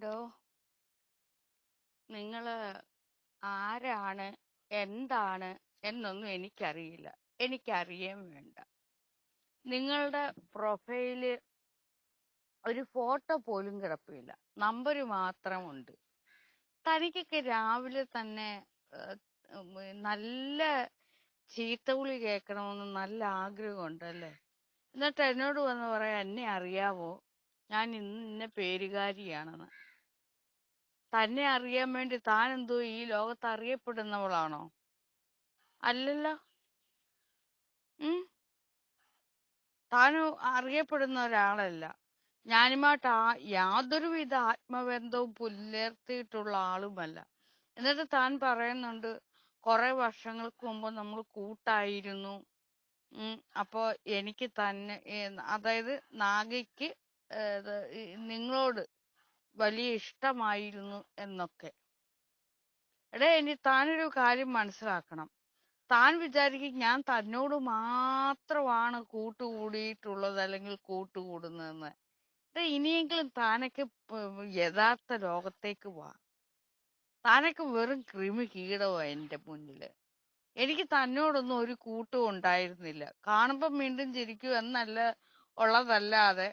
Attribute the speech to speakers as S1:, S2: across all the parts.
S1: എടോ നിങ്ങൾ ആരാണ്? എന്താണ്? എന്നൊന്നും എനിക്കറിയില്ല. എനിക്കറിയേം വേണ്ട. നിങ്ങളുടെ പ്രൊഫൈൽ ഒരു ഫോട്ടോ പോലും കിടപ്പില്ല. നമ്പർ മാത്രമുണ്ട്. തനിക്കൊക്കെ രാവിലെ തന്നെ ചീത്ത നല്ല ചീത്തവിളി കേൾക്കണമെന്ന് നല്ല ആഗ്രഹമുണ്ടല്ലേ എന്നിട്ട് എന്നോട് വന്ന് പറയാ എന്നെ അറിയാവോ? ഞാൻ ഇന്ന പേരുകാരിയാണെന്ന്. തന്നെ അറിയാൻ വേണ്ടി താൻ എന്തോ ഈ ലോകത്ത് അറിയപ്പെടുന്നവളാണോ? അല്ലല്ലോ. ഉം. താൻ അറിയപ്പെടുന്ന ഒരാളല്ല. ഞാനുമായിട്ട് ആ യാതൊരുവിധ ആത്മബന്ധവും പുലർത്തിയിട്ടുള്ള ആളുമല്ല. എന്നിട്ട് താൻ പറയുന്നുണ്ട് കുറെ വർഷങ്ങൾക്ക് മുമ്പ് നമ്മൾ കൂട്ടായിരുന്നു. ഉം. അപ്പോ എനിക്ക് തന്നെ അതായത് നാഗയ്ക്ക് നിങ്ങളോട് വലിയ ഇഷ്ടമായിരുന്നു എന്നൊക്കെ. എടേ ഇനി താനൊരു കാര്യം മനസ്സിലാക്കണം. താൻ വിചാരിക്കും ഞാൻ തന്നോട് മാത്രമാണ് കൂട്ടുകൂടിയിട്ടുള്ളത് അല്ലെങ്കിൽ കൂട്ടുകൂടുന്നതെന്ന്. എടേ ഇനിയെങ്കിലും താനൊക്കെ യഥാർത്ഥ ലോകത്തേക്ക് വാ. താനൊക്കെ വെറും കൃമി കീടവോ എന്റെ മുന്നിൽ. എനിക്ക് തന്നോടൊന്നും ഒരു കൂട്ടും ഉണ്ടായിരുന്നില്ല. കാണുമ്പം വീണ്ടും ചിരിക്കൂ എന്നല്ല ഉള്ളതല്ലാതെ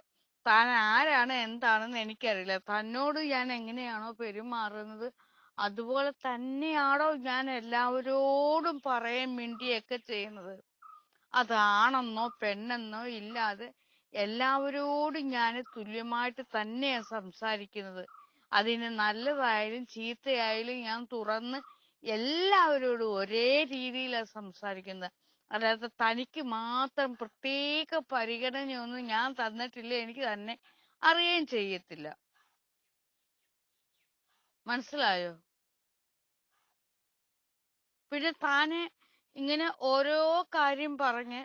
S1: താൻ ആരാണ് എന്താണെന്ന് എനിക്കറിയില്ല. തന്നോട് ഞാൻ എങ്ങനെയാണോ പെരുമാറുന്നത് അതുപോലെ തന്നെയാണോ ഞാൻ എല്ലാവരോടും പറയാൻ മിണ്ടിയൊക്കെ ചെയ്യുന്നത്. അതാണെന്നോ പെണ്ണെന്നോ ഇല്ലാതെ എല്ലാവരോടും ഞാൻ തുല്യമായിട്ട് തന്നെയാണ് സംസാരിക്കുന്നത്. അതിന് നല്ലതായാലും ചീത്തയായാലും ഞാൻ തുറന്ന് എല്ലാവരോടും ഒരേ രീതിയിലാണ് സംസാരിക്കുന്നത്. അല്ലാതെ തനിക്ക് മാത്രം പ്രത്യേക പരിഗണനയൊന്നും ഞാൻ തന്നിട്ടില്ല എനിക്ക് തന്നെ അറിയുകയും ചെയ്യത്തില്ല. മനസ്സിലായോ? പിന്നെ താനെ ഇങ്ങനെ ഓരോ കാര്യം പറഞ്ഞ്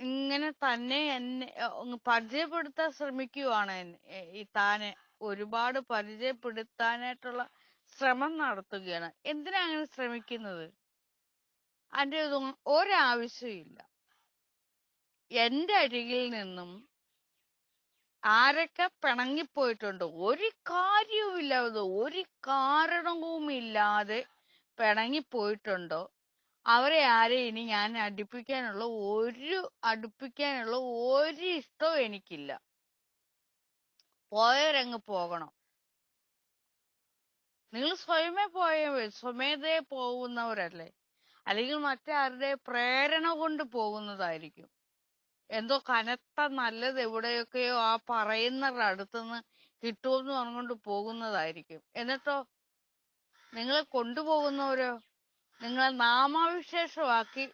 S1: ഇങ്ങനെ തന്നെ എന്നെ പരിചയപ്പെടുത്താൻ ശ്രമിക്കുവാണ് ഈ താനെ. ഒരുപാട് പരിചയപ്പെടുത്താനായിട്ടുള്ള ശ്രമം നടത്തുകയാണ്. എന്തിനാ അങ്ങനെ ശ്രമിക്കുന്നത്? അതിന്റെ ഒന്നും ഒരാവശ്യമില്ല എന്റെ അരികിൽ നിന്നും ആരൊക്കെ പിണങ്ങിപ്പോയിട്ടുണ്ട് ഒരു കാര്യവുമില്ലാതെ ഒരു കാരണവുമില്ലാതെ പിണങ്ങിപ്പോയിട്ടുണ്ടോ അവരെ ആരെ ഇനി ഞാൻ അടുപ്പിക്കാനുള്ള ഒരു അടുപ്പിക്കാനുള്ള ഒരു ഇഷ്ടവും എനിക്കില്ല. പോയവരങ്ങ് പോകണം. നിങ്ങൾ സ്വയമേ പോയ സ്വമേധയെ പോകുന്നവരല്ലേ? അല്ലെങ്കിൽ മറ്റാരുടെ പ്രേരണ കൊണ്ട് പോകുന്നതായിരിക്കും. എന്തോ കനത്ത നല്ലത് എവിടെയൊക്കെയോ ആ പറയുന്നവരുടെ അടുത്തുനിന്ന് കിട്ടുമെന്ന് പറഞ്ഞുകൊണ്ട് പോകുന്നതായിരിക്കും. എന്നിട്ടോ നിങ്ങളെ കൊണ്ടുപോകുന്നവരോ നിങ്ങളെ നാമാവിശേഷമാക്കി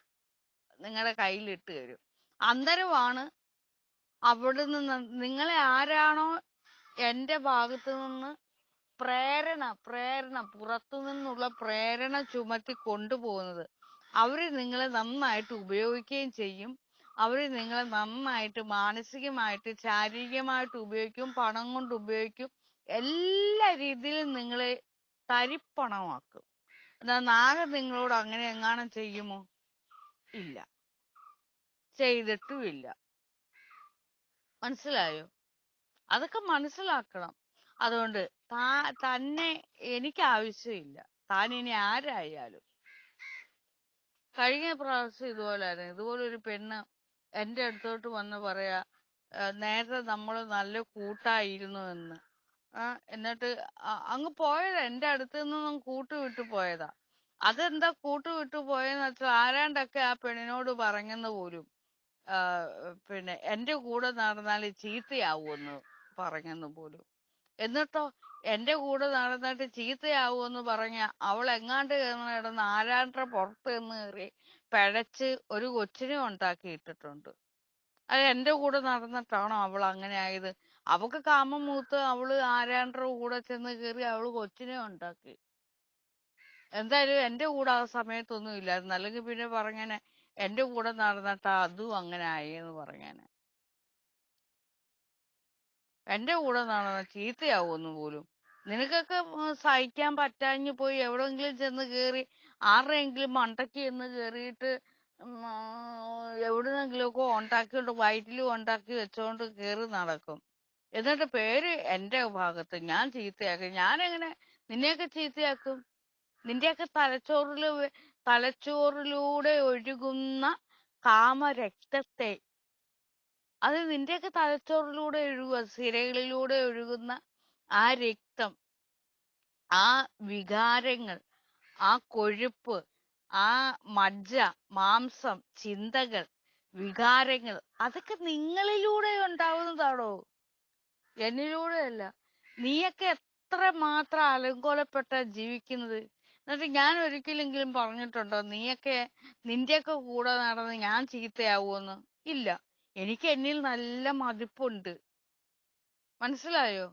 S1: നിങ്ങളുടെ കയ്യിലിട്ട് തരും. അന്തരമാണ് അവിടെ നിന്ന് നിങ്ങളെ ആരാണോ എന്റെ ഭാഗത്ത് നിന്ന് പ്രേരണ പ്രേരണ പുറത്തു നിന്നുള്ള പ്രേരണ ചുമത്തി കൊണ്ടുപോകുന്നത്. അവർ നിങ്ങളെ നന്നായിട്ട് ഉപയോഗിക്കുകയും ചെയ്യും. അവർ നിങ്ങളെ നന്നായിട്ട് മാനസികമായിട്ട് ശാരീരികമായിട്ട് ഉപയോഗിക്കും പണം കൊണ്ട് ഉപയോഗിക്കും. എല്ലാ രീതിയിലും നിങ്ങളെ തരിപ്പണമാക്കും. എന്നാ നാളെ നിങ്ങളോട് അങ്ങനെ എങ്ങാനും ചെയ്യുമോ? ഇല്ല. ചെയ്തിട്ടുമില്ല. മനസ്സിലായോ? അതൊക്കെ മനസ്സിലാക്കണം. അതുകൊണ്ട് താ തന്നെ എനിക്ക് ആവശ്യമില്ല. താൻ ഇനി ആരായാലും. കഴിഞ്ഞ പ്രാവശ്യം ഇതുപോലായിരുന്നു. ഇതുപോലെ ഒരു പെണ്ണ് എന്റെ അടുത്തോട്ട് വന്ന് പറയാ "ആ, നേരത്തെ നമ്മൾ നല്ല കൂട്ടായിരുന്നു എന്ന്. ആ എന്നിട്ട് അങ്ങ് പോയതാ. എന്റെ അടുത്ത് നിന്നും കൂട്ട് വിട്ടു പോയതാ. അതെന്താ കൂട്ട് വിട്ടു പോയെന്ന് വെച്ചാൽ ആരാണ്ടൊക്കെ ആ പെണ്ണിനോട് പറഞ്ഞെന്ന് പോലും പിന്നെ എന്റെ കൂടെ നടന്നാൽ ചീത്തയാവുമെന്ന് പറഞ്ഞെന്ന് പോലും. എന്നിട്ടോ എന്റെ കൂടെ നടന്നിട്ട് ചീത്തയാവുമെന്ന് പറഞ്ഞ അവൾ എങ്ങാണ്ട് കിടന്ന് കിടന്ന് പുറത്ത് നിന്ന് കയറി പഴച്ച് ഒരു കൊച്ചിനെ ഉണ്ടാക്കി ഇട്ടിട്ടുണ്ട്. അത് എന്റെ കൂടെ നടന്നിട്ടാണോ അവൾ അങ്ങനെ ആയത്? അവക്ക് കാമം മൂത്ത് അവൾ ആരാണ്ടറ കൂടെ ചെന്ന് കയറി അവൾ കൊച്ചിനെ ഉണ്ടാക്കി. എന്തായാലും എന്റെ കൂടെ ആ സമയത്തൊന്നും ഇല്ലായിരുന്നു. അല്ലെങ്കിൽ പിന്നെ പറഞ്ഞേനെ എന്റെ കൂടെ നടന്നിട്ടാ അതും അങ്ങനെ ആയി എന്ന് പറഞ്ഞേനെ. എന്റെ കൂടെ നടന്ന ചീത്തയാവുമെന്ന് പോലും? നിനക്കൊക്കെ സഹിക്കാൻ പറ്റാഞ്ഞു പോയി എവിടെങ്കിലും ചെന്ന് കേറി ആരുടെയെങ്കിലും മണ്ടയ്ക്ക് ചെന്ന് കേറിയിട്ട് ഉം, ഒക്കെ ഉണ്ടാക്കിക്കൊണ്ട് വയറ്റിൽ ഉണ്ടാക്കി വെച്ചോണ്ട് കേറി നടക്കും. എന്നിട്ട് പേര് എന്റെ ഭാഗത്ത് ഞാൻ ചീത്തയാക്കും. ഞാൻ എങ്ങനെ നിന്നെയൊക്കെ ചീത്തയാക്കും? നിന്റെയൊക്കെ തലച്ചോറിൽ തലച്ചോറിലൂടെ ഒഴുകുന്ന കാമരക്തത്തെ അത് നിന്റെയൊക്കെ തലച്ചോറിലൂടെ ഒഴുകുക സിരകളിലൂടെ ഒഴുകുന്ന ആ രക്തം ആ വികാരങ്ങൾ ആ കൊഴുപ്പ് ആ മജ്ജ മാംസം ചിന്തകൾ വികാരങ്ങൾ അതൊക്കെ നിങ്ങളിലൂടെ ഉണ്ടാവുന്നതാണോ എന്നിലൂടെയല്ല നീയൊക്കെ എത്ര മാത്രം അലങ്കോലപ്പെട്ട ജീവിക്കുന്നത്? എന്നിട്ട് ഞാൻ ഒരിക്കലെങ്കിലും പറഞ്ഞിട്ടുണ്ടോ നീയൊക്കെ നിന്റെയൊക്കെ കൂടെ നടന്ന് ഞാൻ ചീത്തയാവുമെന്ന് ഇല്ല. എനിക്ക് എന്നിൽ നല്ല മതിപ്പുണ്ട്. മനസ്സിലായോ?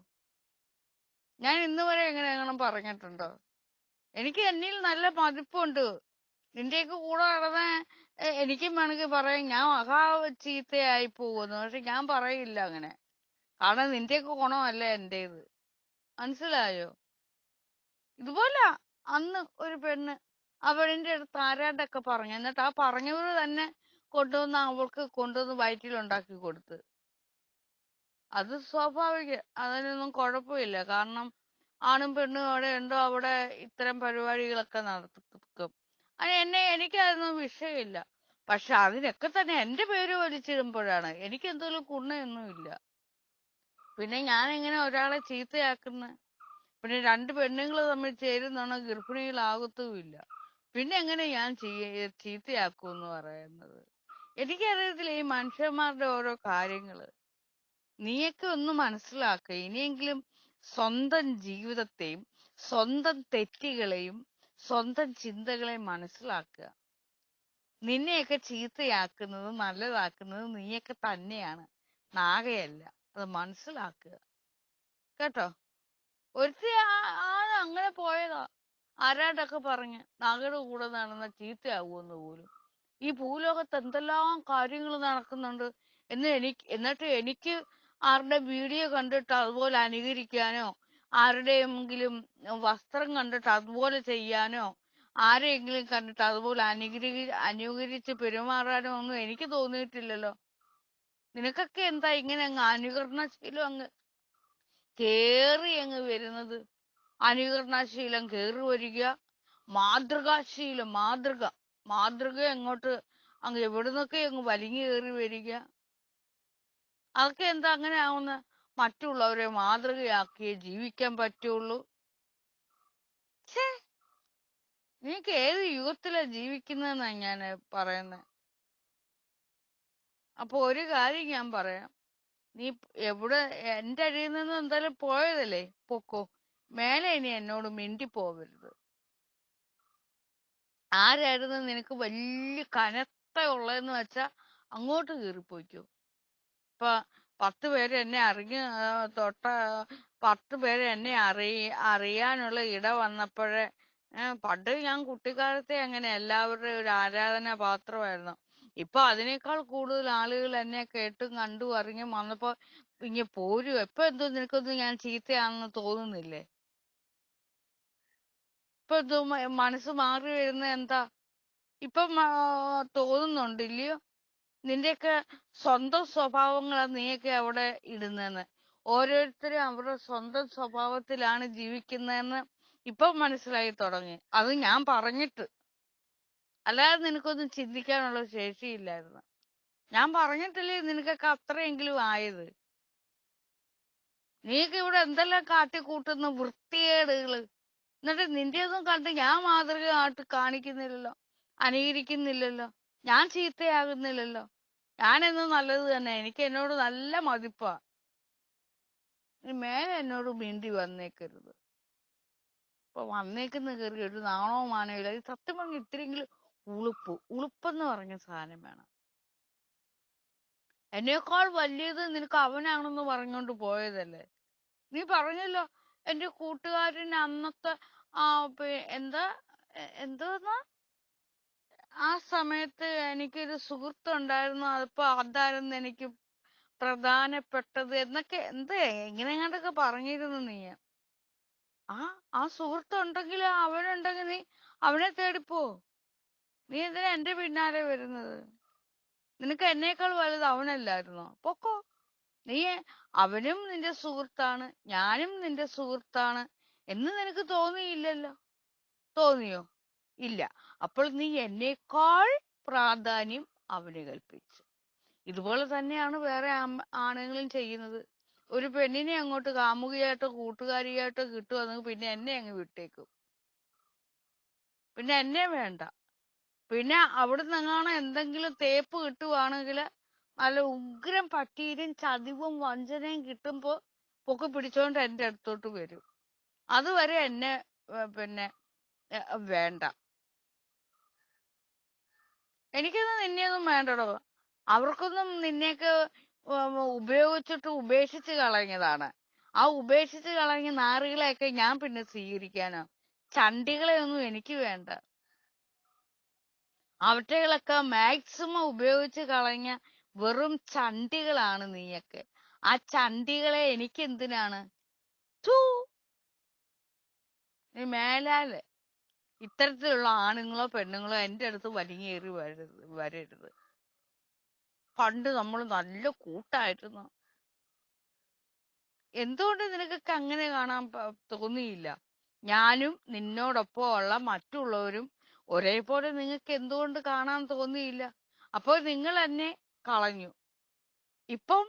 S1: ഞാൻ ഇന്ന് വരെ എങ്ങനെ എങ്ങനെ പറഞ്ഞിട്ടുണ്ടോ? എനിക്ക് എന്നിൽ നല്ല മതിപ്പുണ്ട്. നിന്റെയൊക്കെ കൂടെ നടന്ന എനിക്കും വേണമെങ്കിൽ പറയാം. ഞാൻ മഹാ ചീത്തയായി പോകുന്നു. പക്ഷെ ഞാൻ പറയില്ല അങ്ങനെ. കാരണം നിന്റെയൊക്കെ ഗുണമല്ല എന്റേത്? മനസ്സിലായോ? ഇതുപോലെ അന്ന് ഒരു പെണ്ണ് ആ അടുത്ത് ആരാണ്ടൊക്കെ പറഞ്ഞു. എന്നിട്ട് ആ പറഞ്ഞവര് തന്നെ കൊണ്ടുവന്ന് അവൾക്ക് കൊണ്ടുവന്ന് വയറ്റിലുണ്ടാക്കി കൊടുത്ത്. അത് സ്വാഭാവിക. അതിനൊന്നും കുഴപ്പമില്ല. കാരണം ആണും പെണ്ണും അവിടെ ഉണ്ടോ അവിടെ ഇത്തരം പരിപാടികളൊക്കെ നടത്തും. അത് എന്നെ എനിക്കതൊന്നും വിഷയമില്ല. പക്ഷെ അതിനൊക്കെ തന്നെ എന്റെ പേര് വലിച്ചിടുമ്പോഴാണ്. എനിക്ക് എന്തെങ്കിലും ഗുണയൊന്നുമില്ല പിന്നെ ഞാൻ എങ്ങനെ ഒരാളെ ചീത്തയാക്കുന്ന? പിന്നെ രണ്ട് പെണ്ണുങ്ങൾ തമ്മിൽ ചേരുന്നാണ് ഗർഭിണികളാകത്തുമില്ല. പിന്നെ എങ്ങനെ ഞാൻ ചെയ്യ ചീത്തയാക്കൂന്ന് പറയുന്നത്? എനിക്കറിയത്തില്ല ഈ മനുഷ്യന്മാരുടെ ഓരോ കാര്യങ്ങൾ. നീയൊക്കെ ഒന്ന് മനസ്സിലാക്ക. ഇനിയെങ്കിലും സ്വന്തം ജീവിതത്തെയും സ്വന്തം തെറ്റുകളെയും സ്വന്തം ചിന്തകളെയും മനസ്സിലാക്കുക. നിന്നെയൊക്കെ ചീത്തയാക്കുന്നത് നല്ലതാക്കുന്നത് നീയൊക്കെ തന്നെയാണ്. നാഗയല്ല അത് മനസ്സിലാക്കുക. കേട്ടോ? ഒരുത്തി ആണ് അങ്ങനെ പോയതാ. ആരാട്ടൊക്കെ പറഞ്ഞ് നാഗയുടെ കൂടെ നടന്ന ചീത്തയാവുമെന്ന് പോലും. ഈ ഭൂലോകത്ത് എന്തെല്ലാം കാര്യങ്ങൾ നടക്കുന്നുണ്ട്. എന്ന് എനിക്ക് എന്നിട്ട് എനിക്ക് ആരുടെ വീഡിയോ കണ്ടിട്ട് അതുപോലെ അനുകരിക്കാനോ ആരുടെയെങ്കിലും വസ്ത്രം കണ്ടിട്ട് അതുപോലെ ചെയ്യാനോ ആരെയെങ്കിലും കണ്ടിട്ട് അതുപോലെ അനുകരി അനുകരിച്ച് പെരുമാറാനോ ഒന്നും എനിക്ക് തോന്നിയിട്ടില്ലല്ലോ. നിനക്കൊക്കെ എന്താ ഇങ്ങനെ അങ്ങ് അനുകരണശീലം അങ്ങ് കേറി അങ്ങ് വരുന്നത്? അനുകരണശീലം കേറി വരിക. മാതൃകാശീലം മാതൃക. മാതൃക എങ്ങോട്ട് അങ്ങ് എവിടുന്നൊക്കെ അങ്ങ് വലിഞ്ഞു കയറി വരിക. അതൊക്കെ എന്താ അങ്ങനെ ആവുന്ന മറ്റുള്ളവരെ മാതൃകയാക്കിയേ ജീവിക്കാൻ പറ്റുള്ളൂ. ഛേ ഏത് യുഗത്തിലാ ജീവിക്കുന്നതെന്നാ ഞാൻ പറയുന്നത് അപ്പൊ ഒരു കാര്യം ഞാൻ പറയാം. നീ എവിടെ എന്റെ അടിയിൽ നിന്ന് എന്തായാലും പോയതല്ലേ? പൊക്കോ മേലെ ഇനി എന്നോട് മിണ്ടി പോവരുത് ആരായിരുന്നു നിനക്ക് വലിയ കനത്ത ഉള്ളതെന്ന് വെച്ചാ അങ്ങോട്ട് കീറിപ്പോയിക്കോ. ഇപ്പൊ പത്ത് പേര് എന്നെ അറിഞ്ഞ തൊട്ട പത്ത് പേര് എന്നെ അറി അറിയാനുള്ള ഇട വന്നപ്പോഴേ പണ്ട് ഞാൻ കുട്ടിക്കാലത്തെ അങ്ങനെ എല്ലാവരുടെയും ഒരു ആരാധനാ പാത്രമായിരുന്നു. ഇപ്പൊ അതിനേക്കാൾ കൂടുതൽ ആളുകൾ എന്നെ കേട്ടും കണ്ടും അറിഞ്ഞും വന്നപ്പോ ഇങ്ങ പോരും ഇപ്പൊ എന്തോ നിനക്കൊന്നും ഞാൻ ചീത്തയാണെന്ന് തോന്നുന്നില്ലേ? ഇപ്പൊ ഇത് മനസ്സ് മാറി വരുന്ന എന്താ? ഇപ്പൊ തോന്നുന്നുണ്ട് ഇല്ലയോ? നിന്റെയൊക്കെ സ്വന്തം സ്വഭാവങ്ങളാ നീയൊക്കെ അവിടെ ഇടുന്നതെന്ന്. ഓരോരുത്തരും അവരുടെ സ്വന്തം സ്വഭാവത്തിലാണ് ജീവിക്കുന്നതെന്ന് ഇപ്പൊ മനസ്സിലായി തുടങ്ങി. അത് ഞാൻ പറഞ്ഞിട്ട്. അല്ലാതെ നിനക്കൊന്നും ചിന്തിക്കാനുള്ള ശേഷിയില്ലായിരുന്നു. ഞാൻ പറഞ്ഞിട്ടില്ലേ നിനക്കൊക്കെ അത്രയെങ്കിലും ആയത്? നീയൊക്കെ ഇവിടെ എന്തെല്ലാം കാട്ടിക്കൂട്ടുന്ന വൃത്തികേടുകൾ? എന്നിട്ട് നിന്റെ ഒന്നും കണ്ട് ഞാൻ മാതൃക ആയിട്ട് കാണിക്കുന്നില്ലല്ലോ. അനുകരിക്കുന്നില്ലല്ലോ. ഞാൻ ചീത്തയാകുന്നില്ലല്ലോ. ഞാൻ എന്നും നല്ലത് തന്നെ. എനിക്ക് എന്നോട് നല്ല മതിപ്പാ. മേലെ എന്നോട് മിണ്ടി വന്നേക്കരുത്. ഇപ്പൊ വന്നേക്കുന്ന കയറി ഒരു നാണോ മാനോ ഇല്ല. സത്യം പറഞ്ഞ ഇത്തിരിയെങ്കിലും ഉളുപ്പ്. ഉളുപ്പെന്ന് പറഞ്ഞ സാധനം വേണം. എന്നേക്കാൾ വലിയത് നിനക്ക് അവനാണെന്ന് പറഞ്ഞുകൊണ്ട് പോയതല്ലേ? നീ പറഞ്ഞല്ലോ എന്റെ കൂട്ടുകാരൻ അന്നത്തെ ആ എന്താ എന്തോന്നാ ആ സമയത്ത് എനിക്കൊരു സുഹൃത്ത് ഉണ്ടായിരുന്നു അതിപ്പോ അതായിരുന്നു എനിക്ക് പ്രധാനപ്പെട്ടത് എന്നൊക്കെ എന്താ എങ്ങനെങ്ങാണ്ടൊക്കെ പറഞ്ഞിരുന്നു നീ. ആ ആ സുഹൃത്ത് ഉണ്ടെങ്കിൽ അവനുണ്ടെങ്കിൽ നീ അവനെ തേടിപ്പോ. നീ എന്തിനാ എന്റെ പിന്നാലെ വരുന്നത്? നിനക്ക് എന്നേക്കാൾ വലുത് അവനല്ലായിരുന്നോ? പൊക്കോ. നീ അവനും നിന്റെ സുഹൃത്താണ് ഞാനും നിന്റെ സുഹൃത്താണ് എന്ന് നിനക്ക് തോന്നിയില്ലല്ലോ? തോന്നിയോ? ഇല്ല. അപ്പോൾ നീ എന്നേക്കാൾ പ്രാധാന്യം അവന് കൽപ്പിച്ചു. ഇതുപോലെ തന്നെയാണ് വേറെ ആണുങ്ങളും ചെയ്യുന്നത്. ഒരു പെണ്ണിനെ അങ്ങോട്ട് കാമുകിയായിട്ടോ കൂട്ടുകാരിയായിട്ടോ കിട്ടുവാണെങ്കിൽ പിന്നെ എന്നെ അങ്ങ് വിട്ടേക്കും. പിന്നെ എന്നെ വേണ്ട. പിന്നെ അവിടുന്ന് എങ്ങാണോ എന്തെങ്കിലും തേപ്പ് കിട്ടുവാണെങ്കിൽ നല്ല ഉഗ്രം പട്ടീരും ചതിവും വഞ്ചനയും കിട്ടുമ്പോ പൊക്കി പിടിച്ചോണ്ട് എന്റെ അടുത്തോട്ട് വരും. അതുവരെ എന്നെ പിന്നെ വേണ്ട. എനിക്കൊന്നും നിന്നെയൊന്നും വേണ്ടടോ. അവർക്കൊന്നും നിന്നെയൊക്കെ ഉപയോഗിച്ചിട്ട് ഉപേക്ഷിച്ച് കളഞ്ഞതാണ്. ആ ഉപേക്ഷിച്ച് കളഞ്ഞ നാറുകളെയൊക്കെ ഞാൻ പിന്നെ സ്വീകരിക്കാനോ. ചണ്ടികളെ ഒന്നും എനിക്ക് വേണ്ട. അവറ്റകളൊക്കെ മാക്സിമം ഉപയോഗിച്ച് കളഞ്ഞ വെറും ചണ്ടികളാണ് നീയൊക്കെ. ആ ചണ്ടികളെ എനിക്ക് എന്തിനാണ് നീ ഇത്തരത്തിലുള്ള ആണുങ്ങളോ പെണ്ണുങ്ങളോ എന്റെ അടുത്ത് വലിങ്ങേറി വരരുത് വരരുത്. പണ്ട് നമ്മൾ നല്ല കൂട്ടായിരുന്നു. എന്തുകൊണ്ട് നിനക്കൊക്കെ അങ്ങനെ കാണാൻ തോന്നിയില്ല? ഞാനും നിന്നോടൊപ്പം ഉള്ള മറ്റുള്ളവരും ഒരേപോലെ നിങ്ങൾക്ക് എന്തുകൊണ്ട് കാണാൻ തോന്നിയില്ല? അപ്പോൾ നിങ്ങൾ എന്നെ കളഞ്ഞു. ഇപ്പം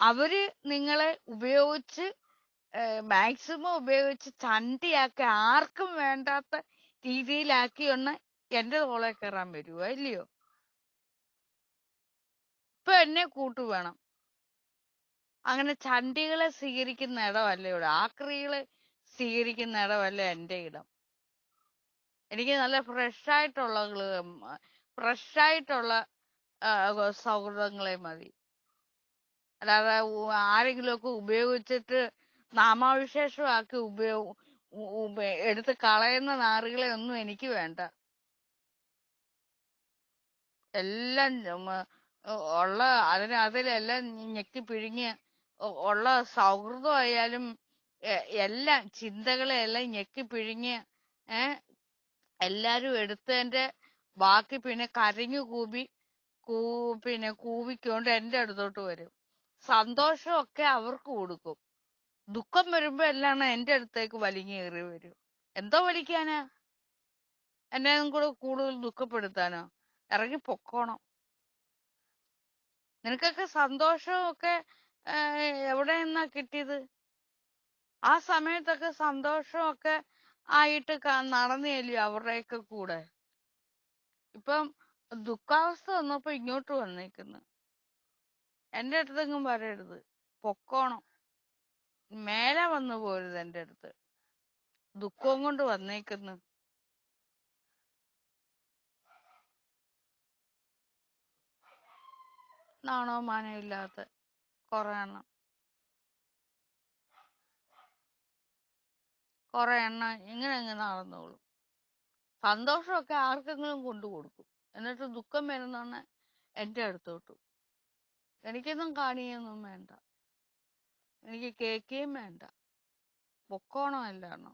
S1: അവർ നിങ്ങളെ ഉപയോഗിച്ച് മാക്സിമം ഉപയോഗിച്ച് ചണ്ടിയാക്കി ആർക്കും വേണ്ടാത്ത രീതിയിലാക്കി ഒന്ന് എന്റെ തോളെ കയറാൻ വരുവോ ഇല്ലയോ? ഇപ്പൊ എന്നെ കൂട്ടു വേണം അങ്ങനെ ചണ്ടികളെ സ്വീകരിക്കുന്ന ഇടമല്ല ഇവിടെ ആക്രികളെ സ്വീകരിക്കുന്ന ഇടമല്ല എന്റെ ഇടം. എനിക്ക് നല്ല ഫ്രഷ് ആയിട്ടുള്ള ഫ്രഷ് ആയിട്ടുള്ള സൗഹൃദങ്ങളെ മതി. അല്ലാതെ ആരെങ്കിലുമൊക്കെ ഉപയോഗിച്ചിട്ട് നാമാവിശേഷമാക്കി ഉപയോഗ എടുത്ത് കളയുന്ന നാറുകളെ ഒന്നും എനിക്ക് വേണ്ട. എല്ലാം ഉള്ള അതിന് അതിലെല്ലാം ഞെക്കി പിഴിഞ്ഞ് ഉള്ള സൗഹൃദമായാലും എല്ലാം ചിന്തകളെ എല്ലാം ഞെക്കി പിഴിഞ്ഞ് ഏ എല്ലാരും എടുത്തതിന്റെ ബാക്കി പിന്നെ കരഞ്ഞു കൂവി കൂ പിന്നെ കൂവിക്കൊണ്ട് എന്റെ അടുത്തോട്ട് വരും. സന്തോഷമൊക്കെ അവർക്ക് കൊടുക്കും. ദുഃഖം വരുമ്പോ എല്ലാം എന്റെ അടുത്തേക്ക് വലിങ്ങേറി വരും? എന്തോ വലിക്കാനാ? എന്നെ കൂടെ കൂടുതൽ ദുഃഖപ്പെടുത്താനോ? ഇറങ്ങി പൊക്കോണം. നിനക്കൊക്കെ സന്തോഷമൊക്കെ എവിടെ നിന്നാ കിട്ടിയത്? ആ സമയത്തൊക്കെ സന്തോഷമൊക്കെ ആയിട്ട് നടന്നേലും അവരുടെയൊക്കെ കൂടെ? ഇപ്പം ദുഃഖാവസ്ഥ വന്നപ്പോ ഇങ്ങോട്ട് വന്നേക്കുന്നു. എന്റെ അടുത്തെങ്ങും വരരുത് പൊക്കോണം. മേലെ വന്നു പോരുത് എന്റെ അടുത്ത്. ദുഃഖവും കൊണ്ട് വന്നേക്കുന്നു. നാണോ മാനോ കുറെ എണ്ണം. കുറെ എണ്ണം ഇങ്ങനെ അങ്ങ് നടന്നോളും. സന്തോഷമൊക്കെ ആർക്കെങ്കിലും കൊണ്ടു കൊടുക്കും. എന്നിട്ട് ദുഃഖം വരുന്നോണ്ട് എന്റെ അടുത്തോട്ട്. എനിക്കൊന്നും കാണിയൊന്നും വേണ്ട. എനിക്ക് കേൾക്കുകയും വേണ്ട. പൊക്കോണം എല്ലാണോ